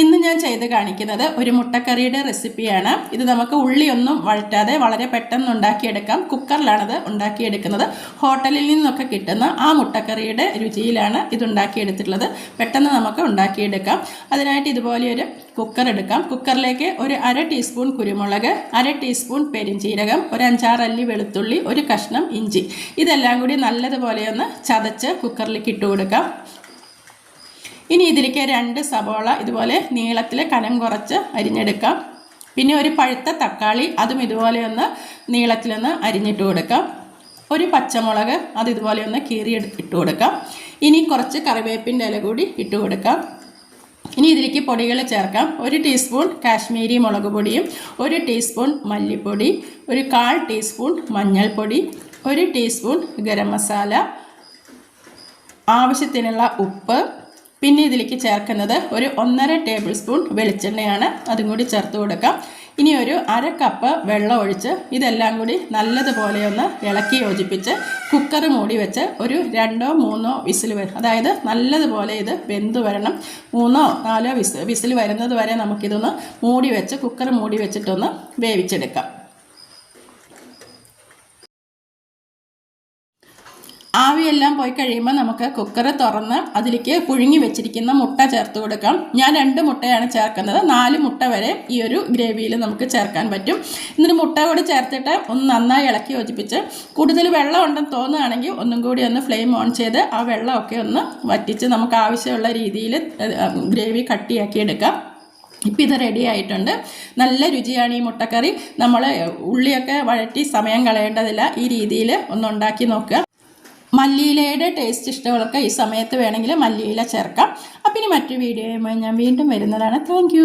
ഇന്ന് ഞാൻ ചെയ്ത് കാണിക്കുന്നത് ഒരു മുട്ടക്കറിയുടെ റെസിപ്പിയാണ്. ഇത് നമുക്ക് ഉള്ളിയൊന്നും വഴറ്റാതെ വളരെ പെട്ടെന്ന് ഉണ്ടാക്കിയെടുക്കാം. കുക്കറിലാണത് ഉണ്ടാക്കിയെടുക്കുന്നത്. ഹോട്ടലിൽ നിന്നൊക്കെ കിട്ടുന്ന ആ മുട്ടക്കറിയുടെ രുചിയിലാണ് ഇത് ഉണ്ടാക്കിയെടുത്തിട്ടുള്ളത്. പെട്ടെന്ന് നമുക്ക് ഉണ്ടാക്കിയെടുക്കാം. അതിനായിട്ട് ഇതുപോലെയൊരു കുക്കർ എടുക്കാം. കുക്കറിലേക്ക് ഒരു അര ടീസ്പൂൺ കുരുമുളക് അര ടീസ്പൂൺ പെരിഞ്ചീരകം ഒരു അഞ്ചാറ് അല്ലി വെളുത്തുള്ളി ഒരു കഷ്ണം ഇഞ്ചി. ഇതെല്ലാം കൂടി നല്ലതുപോലെ ഒന്ന് ചതച്ച് കുക്കറിലേക്ക് ഇട്ട് കൊടുക്കാം. ഇനി ഇതിലേക്ക് രണ്ട് സബോള ഇതുപോലെ നീളത്തിൽ കനം കുറച്ച് അരിഞ്ഞെടുക്കാം. പിന്നെ ഒരു പഴുത്ത തക്കാളി അതും ഇതുപോലെ ഒന്ന് നീളത്തിലൊന്ന് അരിഞ്ഞിട്ട് കൊടുക്കാം. ഒരു പച്ചമുളക് അത് ഇതുപോലെ ഒന്ന് കീറി ഇട്ട് കൊടുക്കാം. ഇനി കുറച്ച് കറിവേപ്പിന്റെ ഇല കൂടി ഇട്ട് കൊടുക്കാം. ഇനി ഇതിലേക്ക് പൊടികൾ ചേർക്കാം. ഒരു ടീസ്പൂൺ കാശ്മീരി മുളക് പൊടിയും ഒരു ടീസ്പൂൺ മല്ലിപ്പൊടി ഒരു കാൽ ടീസ്പൂൺ മഞ്ഞൾപ്പൊടി ഒരു ടീസ്പൂൺ ഗരം മസാല ആവശ്യത്തിനുള്ള ഉപ്പ് പിന്നെ ഇതിലേക്ക് ചേർക്കുന്നത് ഒരു ഒന്നര ടേബിൾ സ്പൂൺ വെളിച്ചെണ്ണയാണ്. അതും കൂടി ചേർത്ത് കൊടുക്കാം. ഇനി ഒരു അര കപ്പ് വെള്ളം ഒഴിച്ച് ഇതെല്ലാം കൂടി നല്ലതുപോലെ ഒന്ന് ഇളക്കി യോജിപ്പിച്ച് കുക്കർ മൂടി വെച്ച് ഒരു രണ്ടോ മൂന്നോ വിസിൽ വരും അതായത് നല്ലതുപോലെ ഇത് വെന്ത് വരണം. മൂന്നോ നാലോ വിസ് വിസിൽ വരുന്നത് വരെ നമുക്കിതൊന്ന് മൂടി വെച്ച് കുക്കർ മൂടി വെച്ചിട്ടൊന്ന് വേവിച്ചെടുക്കാം. ആവിയെല്ലാം പോയി കഴിയുമ്പോൾ നമുക്ക് കുക്കർ തുറന്ന് അതിലേക്ക് പുഴുങ്ങി വെച്ചിരിക്കുന്ന മുട്ട ചേർത്ത് കൊടുക്കാം. ഞാൻ രണ്ട് മുട്ടയാണ് ചേർക്കുന്നത്. നാല് മുട്ട വരെ ഈ ഒരു ഗ്രേവിയിൽ നമുക്ക് ചേർക്കാൻ പറ്റും. എന്നിട്ട് മുട്ട കൂടി ചേർത്തിട്ട് ഒന്ന് നന്നായി ഇളക്കി യോജിപ്പിച്ച് കൂടുതൽ വെള്ളം ഉണ്ടെന്ന് തോന്നുകയാണെങ്കിൽ ഒന്നും കൂടി ഒന്ന് ഫ്ലെയിം ഓൺ ചെയ്ത് ആ വെള്ളമൊക്കെ ഒന്ന് വറ്റിച്ച് നമുക്ക് ആവശ്യമുള്ള രീതിയിൽ ഗ്രേവി കട്ടിയാക്കി എടുക്കാം ഇപ്പം ഇത് റെഡി ആയിട്ടുണ്ട്. നല്ല രുചിയാണ് ഈ മുട്ടക്കറി. നമ്മൾ ഉള്ളിയൊക്കെ വഴറ്റി സമയം കളയേണ്ടതില്ല. ഈ രീതിയിൽ ഒന്ന് ഉണ്ടാക്കി നോക്കുക. മല്ലിയിലയുടെ ടേസ്റ്റ് ഇഷ്ടമുള്ളവർക്ക് ഈ സമയത്ത് വേണമെങ്കിൽ മല്ലിയില ചേർക്കാം. അപ്പം ഇനി മറ്റു വീഡിയോയുമായി ഞാൻ വീണ്ടും വരുന്നതാണ്. താങ്ക്